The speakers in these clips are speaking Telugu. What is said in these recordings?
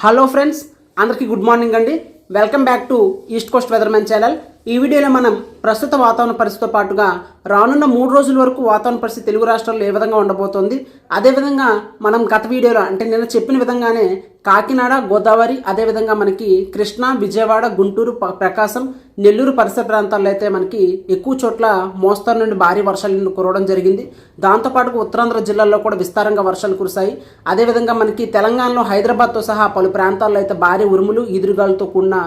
హలో ఫ్రెండ్స్ అందరికీ గుడ్ మార్నింగ్ అండి. Welcome back to East Coast weathermen channel. ఈ వీడియోలో మనం ప్రస్తుత వాతావరణ పరిస్థితితో పాటుగా రానున్న మూడు రోజుల వరకు వాతావరణ పరిస్థితి తెలుగు రాష్ట్రాల్లో ఏ విధంగా ఉండబోతోంది? అదేవిధంగా మనం గత వీడియోలో అంటే నిన్న చెప్పిన విధంగానే కాకినాడ గోదావరి అదేవిధంగా మనకి కృష్ణా విజయవాడ గుంటూరు ప్రకాశం నెల్లూరు పరిసర ప్రాంతాల్లో అయితే మనకి ఎక్కువ చోట్ల మోస్తరు నుండి భారీ వర్షాలు కురవడం జరిగింది. దాంతోపాటు ఉత్తరాంధ్ర జిల్లాల్లో కూడా విస్తారంగా వర్షాలు కురిశాయి. అదేవిధంగా మనకి తెలంగాణలో హైదరాబాద్తో సహా పలు ప్రాంతాల్లో అయితే భారీ ఉరుములు ఈదురుగాలతో కూడిన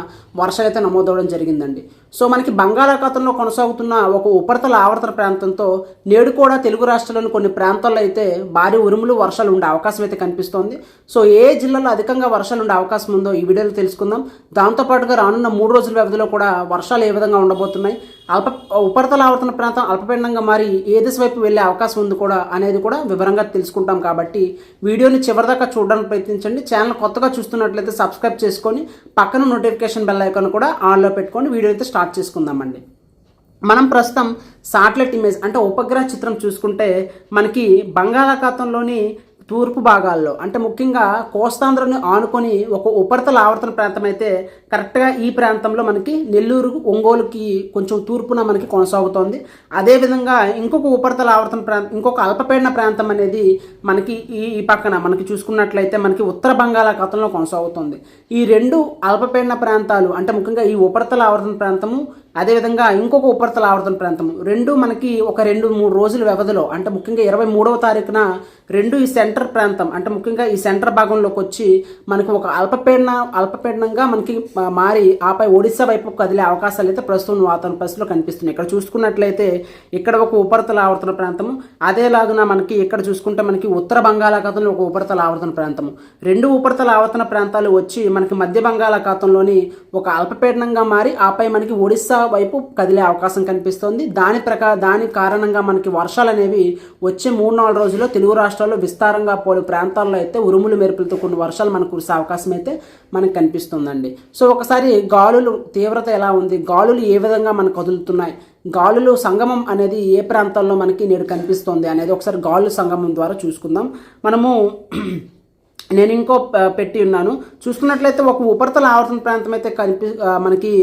వర్షాలు అయితే నమోదవడం జరిగిందండి. సో మనకి బంగాళాఖాతంలో కొనసాగుతున్న ఒక ఉపరితల ఆవర్తన ప్రాంతంతో నేడు కూడా తెలుగు రాష్ట్రాల్లోని కొన్ని ప్రాంతాల్లో అయితే భారీ ఉరుములు వర్షాలు ఉండే అవకాశం అయితే కనిపిస్తోంది. సో ఏ జిల్లాలో అధికంగా వర్షాలు ఉండే అవకాశం ఉందో ఈ వీడియోలో తెలుసుకుందాం. దాంతోపాటుగా రానున్న మూడు రోజుల వ్యవధిలో కూడా వర్షాలు ఏ విధంగా ఉండబోతున్నాయి? అల్ప ఉపరితల ఆవర్తన ప్రాంతం అల్పపీడనంగా మారి ఏ దిశ వైపు వెళ్ళే అవకాశం ఉంది కూడా అనేది కూడా వివరంగా తెలుసుకుంటాం కాబట్టి వీడియోని చివరిదాకా చూడడానికి ప్రయత్నించండి. ఛానల్ కొత్తగా చూస్తున్నట్లయితే సబ్స్క్రైబ్ చేసుకొని పక్కన నోటిఫికేషన్ బెల్ ఐకాన్ కూడా ఆన్లో పెట్టుకొని వీడియో అయితే స్టార్ట్ చేసుకుందామండి. మనం ప్రస్తుతం సాటిలైట్ ఇమేజ్ అంటే ఉపగ్రహ చిత్రం చూసుకుంటే మనకి బంగాళాఖాతంలోని తూర్పు భాగాల్లో అంటే ముఖ్యంగా కోస్తాంధ్రని ఆనుకొని ఒక ఉపరితల ఆవర్తన ప్రాంతం అయితే కరెక్ట్గా ఈ ప్రాంతంలో మనకి నెల్లూరు ఒంగోలుకి కొంచెం తూర్పున మనకి కొనసాగుతోంది. అదేవిధంగా ఇంకొక ఉపరితల ఆవర్తన ప్రాంతం ఇంకొక అల్పపీడన ప్రాంతం అనేది మనకి ఈ ఈ పక్కన మనకి చూసుకున్నట్లయితే మనకి ఉత్తర బంగాళాఖాతంలో కొనసాగుతుంది. ఈ రెండు అల్పపీడన ప్రాంతాలు అంటే ముఖ్యంగా ఈ ఉపరితల ఆవర్తన ప్రాంతము అదేవిధంగా ఇంకొక ఉపరితల ఆవర్తన ప్రాంతము రెండు మనకి ఒక రెండు మూడు రోజుల వ్యవధిలో అంటే ముఖ్యంగా ఇరవై మూడవ తారీఖున రెండు ఈ సెంటర్ ప్రాంతం అంటే ముఖ్యంగా ఈ సెంటర్ భాగంలోకి వచ్చి మనకి ఒక అల్పపీడన అల్పపీడనంగా మనకి మారి ఆపై ఒడిశా వైపు కదిలే అవకాశాలు అయితే ప్రస్తుతం వాతావరణ పరిస్థితిలో కనిపిస్తున్నాయి. ఇక్కడ చూసుకున్నట్లయితే ఇక్కడ ఒక ఉపరితల ఆవర్తన ప్రాంతము అదేలాగున మనకి ఇక్కడ చూసుకుంటే మనకి ఉత్తర బంగాళాఖాతంలో ఒక ఉపరితల ఆవర్తన ప్రాంతము. రెండు ఉపరితల ఆవర్తన ప్రాంతాలు వచ్చి మనకి మధ్య బంగాళాఖాతంలోని ఒక అల్పపీడనంగా మారి ఆపై మనకి ఒడిశా వైపు కదిలే అవకాశం కనిపిస్తోంది. దాని ప్రకా దాని కారణంగా మనకి వర్షాలు అనేవి వచ్చే మూడు నాలుగు రోజుల్లో తెలుగు రాష్ట్రాల్లో విస్తారంగా పలు ప్రాంతాల్లో అయితే ఉరుములు మెరుపులతో కొన్ని వర్షాలు మనకు కురిసే అవకాశం అయితే మనకు కనిపిస్తుందండి. సో ఒకసారి గాలులు తీవ్రత ఎలా ఉంది? గాలులు ఏ విధంగా మనకు కదులుతున్నాయి? గాలులు సంగమం అనేది ఏ ప్రాంతాల్లో మనకి నేడు కనిపిస్తుంది అనేది ఒకసారి గాలుల సంగమం ద్వారా చూసుకుందాం. మనము నేను ఇంకో పెట్టి ఉన్నాను. చూసుకున్నట్లయితే ఒక ఉపరితల ఆవర్తన ప్రాంతం అయితే కనిపి మనకి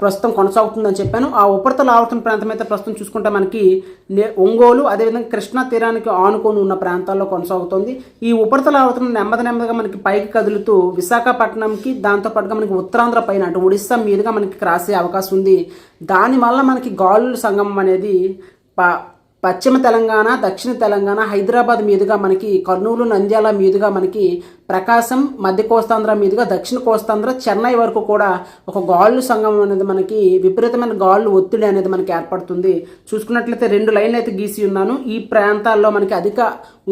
ప్రస్తుతం కొనసాగుతుందని చెప్పాను. ఆ ఉపరితల ఆవర్తన ప్రాంతం అయితే ప్రస్తుతం చూసుకుంటే మనకి ఒంగోలు అదేవిధంగా కృష్ణా తీరానికి ఆనుకొని ఉన్న ప్రాంతాల్లో కొనసాగుతుంది. ఈ ఉపరితల ఆవర్తనం నెమ్మది నెమ్మదిగా మనకి పైకి కదులుతూ విశాఖపట్నంకి దాంతోపాటుగా మనకి ఉత్తరాంధ్ర పైన అంటే ఒడిస్సా మీదుగా మనకి క్రాస్ అయ్యే అవకాశం ఉంది. దానివల్ల మనకి గాలుల సంగమం అనేది ప పశ్చిమ తెలంగాణ దక్షిణ తెలంగాణ హైదరాబాద్ మీదుగా మనకి కర్నూలు నంద్యాల మీదుగా మనకి ప్రకాశం మధ్య కోస్తాంధ్ర మీదుగా దక్షిణ కోస్తాంధ్ర చెన్నై వరకు కూడా ఒక గాళ్ళు సంగమం అనేది మనకి విపరీతమైన గాళ్ళు ఒత్తిడి అనేది మనకి ఏర్పడుతుంది. చూసుకున్నట్లయితే రెండు లైన్లు అయితే గీసి ఉన్నాను. ఈ ప్రాంతాల్లో మనకి అధిక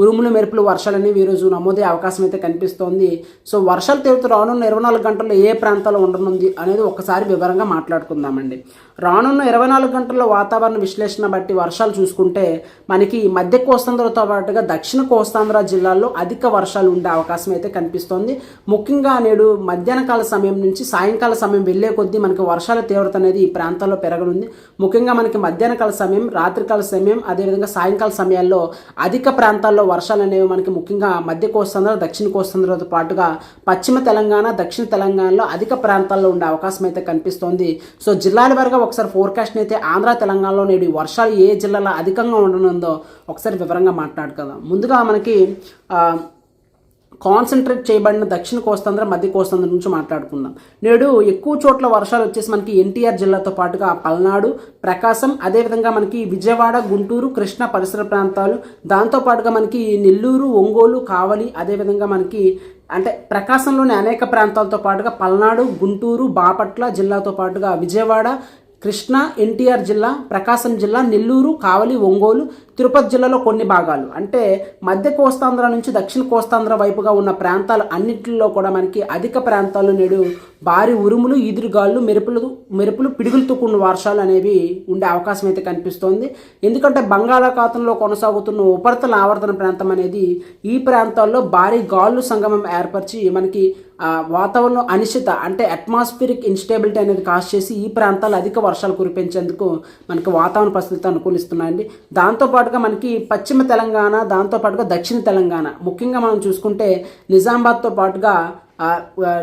ఉరుములు మెరుపులు వర్షాలు అనేవి ఈరోజు నమోదే అవకాశం అయితే కనిపిస్తోంది. సో వర్షాలు తీవ్రత రానున్న ఇరవై నాలుగు గంటల్లో ఏ ప్రాంతాల్లో ఉండనుంది అనేది ఒకసారి వివరంగా మాట్లాడుకుందామండి. రానున్న ఇరవై నాలుగు గంటల్లో వాతావరణ విశ్లేషణ బట్టి వర్షాలు చూసుకుంటే మనకి మధ్య కోస్తాంధ్రతో పాటుగా దక్షిణ కోస్తాంధ్ర జిల్లాల్లో అధిక వర్షాలు ఉండే అవకాశం అయితే కనిపిస్తోంది. ముఖ్యంగా నేడు మధ్యాహ్న కాల సమయం నుంచి సాయంకాల సమయం వెళ్ళే కొద్దీ మనకి వర్షాల తీవ్రత అనేది ఈ ప్రాంతాల్లో పెరగనుంది. ముఖ్యంగా మనకి మధ్యాహ్న కాల సమయం రాత్రికాల సమయం అదేవిధంగా సాయంకాల సమయాల్లో అధిక ప్రాంతాల్లో వర్షాలు అనేవి మనకి ముఖ్యంగా మధ్య కోస్తాంధ్ర దక్షిణ కోస్తాంధ్రతో పాటుగా పశ్చిమ తెలంగాణ దక్షిణ తెలంగాణలో అధిక ప్రాంతాల్లో ఉండే అవకాశం అయితే కనిపిస్తోంది. సో జిల్లాల వరకు ఒకసారి ఫోర్కాస్ట్ అయితే ఆంధ్ర తెలంగాణలో నేడు వర్షాలు ఏ జిల్లాలో అధికంగా ఉండనుందో ఒకసారి వివరంగా మాట్లాడుకుందాం. ముందుగా మనకి కాన్సన్ట్రేట్ చేయబడిన దక్షిణ కోస్తాంధ్ర మధ్య కోస్తాంధ్ర నుంచి మాట్లాడుకుందాం. నేడు ఎక్కువ చోట్ల వర్షాలు వచ్చేసి మనకి ఎన్టీఆర్ జిల్లాతో పాటుగా పల్నాడు ప్రకాశం అదేవిధంగా మనకి విజయవాడ గుంటూరు కృష్ణా పరిసర ప్రాంతాలు దాంతోపాటుగా మనకి నెల్లూరు ఒంగోలు కావలి అదేవిధంగా మనకి అంటే ప్రకాశంలోని అనేక ప్రాంతాలతో పాటుగా పల్నాడు గుంటూరు బాపట్ల జిల్లాతో పాటుగా విజయవాడ కృష్ణా ఎన్టీఆర్ జిల్లా ప్రకాశం జిల్లా నెల్లూరు కావలి ఒంగోలు తిరుపతి జిల్లాలో కొన్ని భాగాలు. అంటే మధ్య కోస్తాంధ్ర నుంచి దక్షిణ కోస్తాంధ్ర వైపుగా ఉన్న ప్రాంతాలు అన్నింటిలో కూడా మనకి అధిక ప్రాంతాలు నేడు భారీ ఉరుములు ఈదురుగాళ్ళు మెరుపులు మెరుపులు పిడుగులతో కూడిన వర్షాలు అనేవి ఉండే అవకాశం అయితే కనిపిస్తోంది. ఎందుకంటే బంగాళాఖాతంలో కొనసాగుతున్న ఉపరితల ఆవర్తన ప్రాంతం అనేది ఈ ప్రాంతాల్లో భారీ గాళ్ళు సంగమం ఏర్పరిచి మనకి వాతావరణం అనిశ్చిత అంటే అట్మాస్ఫిరిక్ ఇన్స్టేబిలిటీ అనేది కాస్ట్ చేసి ఈ ప్రాంతాల్లో అధిక వర్షాలు కురిపించేందుకు మనకి వాతావరణ పరిస్థితులు అనుకూలిస్తున్నాయండి. దాంతోపాటుగా పాటుగా మనకి పశ్చిమ తెలంగాణ దాంతో పాటుగా దక్షిణ తెలంగాణ. ముఖ్యంగా మనం చూసుకుంటే నిజామాబాద్తో పాటుగా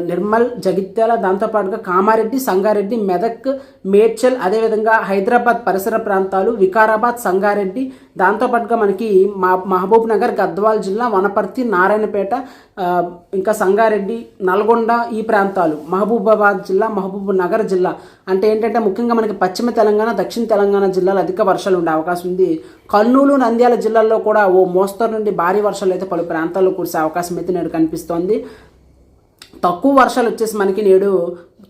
నిర్మల్ జగిత్యాల దాంతోపాటుగా కామారెడ్డి సంగారెడ్డి మెదక్ మేడ్చల్ అదేవిధంగా హైదరాబాద్ పరిసర ప్రాంతాలు వికారాబాద్ సంగారెడ్డి దాంతోపాటుగా మనకి మా మహబూబ్ నగర్ గద్వాల్ జిల్లా వనపర్తి నారాయణపేట ఇంకా సంగారెడ్డి నల్గొండ ఈ ప్రాంతాలు మహబూబాబాద్ జిల్లా మహబూబ్ నగర్ జిల్లా. అంటే ఏంటంటే ముఖ్యంగా మనకి పశ్చిమ తెలంగాణ దక్షిణ తెలంగాణ జిల్లాలో అధిక వర్షాలు ఉండే అవకాశం ఉంది. కర్నూలు నంద్యాల జిల్లాల్లో కూడా ఓ మోస్తరు నుండి భారీ వర్షాలు అయితే పలు ప్రాంతాల్లో కురిసే అవకాశం అయితే నేడు కనిపిస్తోంది. తక్కువ వర్షాలు వచ్చేసి మనకి నేడు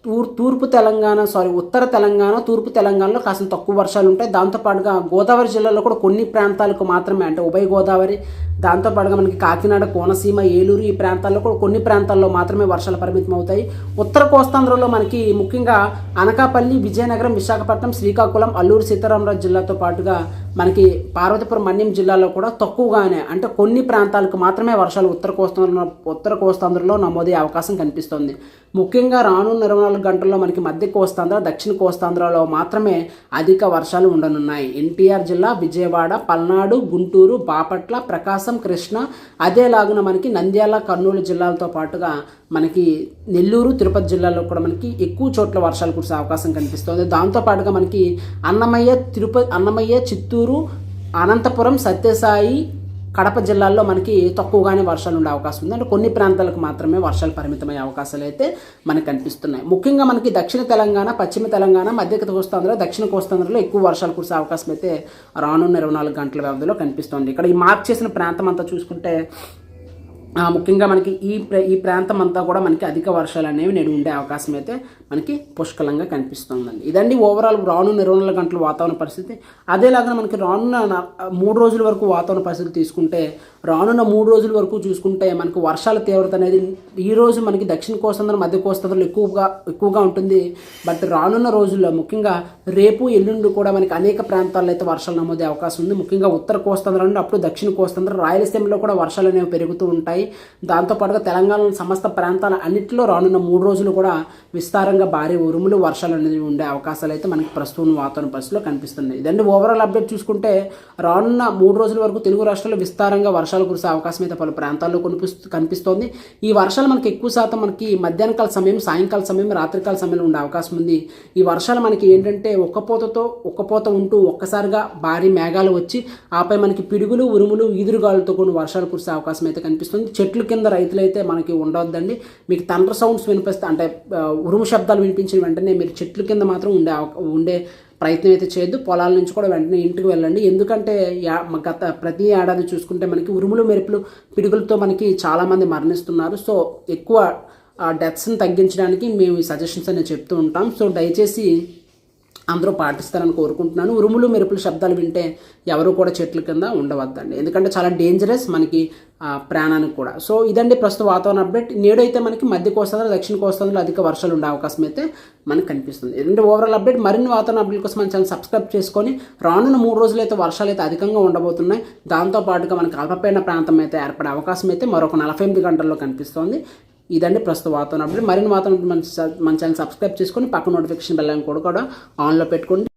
తూర్ తూర్పు తెలంగాణ సారీ ఉత్తర తెలంగాణ తూర్పు తెలంగాణలో కాస్త తక్కువ వర్షాలు ఉంటాయి. దాంతోపాటుగా గోదావరి జిల్లాలో కూడా కొన్ని ప్రాంతాలకు మాత్రమే అంటే ఉభయ గోదావరి దాంతోపాటుగా మనకి కాకినాడ కోనసీమ ఏలూరు ఈ ప్రాంతాల్లో కూడా కొన్ని ప్రాంతాల్లో మాత్రమే వర్షాలు పరిమితం అవుతాయి. ఉత్తర కోస్తాంధ్రలో మనకి ముఖ్యంగా అనకాపల్లి విజయనగరం విశాఖపట్నం శ్రీకాకుళం అల్లూరు సీతారామరాజు జిల్లాతో పాటుగా మనకి పార్వతీపురం మన్యం జిల్లాలో కూడా తక్కువగానే అంటే కొన్ని ప్రాంతాలకు మాత్రమే వర్షాలు ఉత్తర కోస్తాంధ్రలో ఉత్తర కోస్తాంధ్రలో నమోదయ్యే అవకాశం కనిపిస్తుంది. ముఖ్యంగా రానున్న ఇరవై నాలుగు గంటల్లో మనకి మధ్య కోస్తాంధ్ర దక్షిణ కోస్తాంధ్రలో మాత్రమే అధిక వర్షాలు ఉండనున్నాయి. ఎన్టీఆర్ జిల్లా విజయవాడ పల్నాడు గుంటూరు బాపట్ల ప్రకాశం కృష్ణ అదేలాగున మనకి నంద్యాల కర్నూలు జిల్లాలతో పాటుగా మనకి నెల్లూరు తిరుపతి జిల్లాలో కూడా మనకి ఎక్కువ చోట్ల వర్షాలు కురిసే అవకాశం కనిపిస్తుంది. దాంతోపాటుగా మనకి అన్నమయ్య తిరుపతి అన్నమయ్య చిత్తూరు అనంతపురం సత్యసాయి కడప జిల్లాల్లో మనకి తక్కువగానే వర్షాలు ఉండే అవకాశం ఉంది. అంటే కొన్ని ప్రాంతాలకు మాత్రమే వర్షాలు పరిమితమయ్యే అవకాశాలు అయితే మనకు కనిపిస్తున్నాయి. ముఖ్యంగా మనకి దక్షిణ తెలంగాణ పశ్చిమ తెలంగాణ మధ్య కోస్తాంధ్ర దక్షిణ కోస్తాంధ్రలో ఎక్కువ వర్షాలు కురిసే అవకాశం అయితే రానున్న ఇరవై నాలుగు గంటల వ్యవధిలో కనిపిస్తుంది. ఇక్కడ ఈ మార్క్ చేసిన ప్రాంతం అంతా చూసుకుంటే ముఖ్యంగా మనకి ఈ ఈ ప్రాంతం అంతా కూడా మనకి అధిక వర్షాలు అనేవి నేడు ఉండే అవకాశం అయితే మనకి పుష్కలంగా కనిపిస్తుందండి. ఇదండి ఓవరాల్ రానున్న ఇరవై నాలుగు గంటల వాతావరణ పరిస్థితి. అదేలాగా మనకి రానున్న మూడు రోజుల వరకు వాతావరణ పరిస్థితి తీసుకుంటే రానున్న మూడు రోజుల వరకు చూసుకుంటే మనకు వర్షాల తీవ్రత అనేది ఈ రోజు మనకి దక్షిణ కోస్తాంధ్ర మధ్య కోస్తాంధ్రలో ఎక్కువగా ఎక్కువగా ఉంటుంది. బట్ రానున్న రోజుల్లో ముఖ్యంగా రేపు ఎల్లుండి కూడా మనకి అనేక ప్రాంతాల్లో అయితే వర్షాలు నమోదే అవకాశం ఉంది. ముఖ్యంగా ఉత్తర కోస్తాంధ్ర నుండి అప్పుడు దక్షిణ కోస్తాంధ్ర రాయలసీమలో కూడా వర్షాలు అనేవి పెరుగుతూ ఉంటాయి. దాంతోపాటుగా తెలంగాణలోని సమస్త ప్రాంతాల అన్నింటిలో రానున్న మూడు రోజులు కూడా విస్తారంగా భారీ ఉరుములు వర్షాలు అనేది ఉండే అవకాశాలు అయితే మనకి ప్రస్తుతం వాతావరణ పరిస్థితిలో కనిపిస్తున్నాయి. ఇదండి ఓవరాల్ అప్డేట్ చూసుకుంటే రానున్న మూడు రోజుల వరకు తెలుగు రాష్ట్రాల్లో విస్తారంగా వర్షాలు కురిసే అవకాశం అయితే పలు ప్రాంతాల్లో కనిపిస్తూ కనిపిస్తోంది. ఈ వర్షాలు మనకి ఎక్కువ శాతం మనకి మధ్యాహ్న కాల సమయం సాయంకాల సమయం రాత్రికాల సమయంలో ఉండే అవకాశం ఉంది. ఈ వర్షాలు మనకి ఏంటంటే ఒక్కపోతతో ఒక్కపోత ఉంటూ ఒక్కసారిగా భారీ మేఘాలు వచ్చి ఆపై మనకి పిడుగులు ఉరుములు ఈదురుగాలులతో కొన్ని వర్షాలు కురిసే అవకాశం అయితే కనిపిస్తుంది. చెట్లు కింద రైతులైతే మనకి ఉండవద్దండి మీకు తండ్ర సౌండ్స్ వినిపిస్తే అంటే ఉరుము శబ్దాలు వినిపించిన వెంటనే మీరు చెట్ల కింద మాత్రం ఉండే ఉండే ప్రయత్నం అయితే చేయొద్దు. పొలాల నుంచి కూడా వెంటనే ఇంటికి వెళ్ళండి. ఎందుకంటే గత ప్రతి ఏడాది చూసుకుంటే మనకి ఉరుములు మెరుపులు పిడుగులతో మనకి చాలామంది మరణిస్తున్నారు. సో ఎక్కువ డెత్స్ని తగ్గించడానికి మేము ఈ సజెషన్స్ అనేది చెప్తూ ఉంటాం. సో దయచేసి అందరూ పాటిస్తారని కోరుకుంటున్నాను. ఉరుములు మెరుపుల శబ్దాలు వింటే ఎవరు కూడా చెట్ల కింద ఉండవద్దండి. ఎందుకంటే చాలా డేంజరస్ మనకి ప్రాణానికి కూడా. సో ఇదండి ప్రస్తుత వాతావరణ అప్డేట్. నేడైతే మనకి మధ్య కోస్తాంధ్ర దక్షిణ కోస్తాంధ్రలో అధిక వర్షాలు ఉండే అవకాశం అయితే మనకు కనిపిస్తుంది. ఎందుకంటే ఓవరాల్ అప్డేట్ మరిన్ని వాతావరణ అప్డేట్ కోసం మన ఛానల్ సబ్స్క్రైబ్ చేసుకొని రానున్న మూడు రోజులు అయితే వర్షాలు అయితే అధికంగా ఉండబోతున్నాయి. దాంతో పాటుగా మనకి అల్పపీడన ప్రాంతం అయితే ఏర్పడే అవకాశం అయితే మరొక నలభై ఎనిమిది గంటల్లో కనిపిస్తోంది. ఇదండి ప్రస్తుత వాతావరణం. అప్డేట్ మరిన్ని వాతావరణం మన ఛానల్ సబ్స్క్రైబ్ చేసుకొని పక్క నోటిఫికేషన్ బెల్లని కూడా కూడా ఆన్లో పెట్టుకోండి.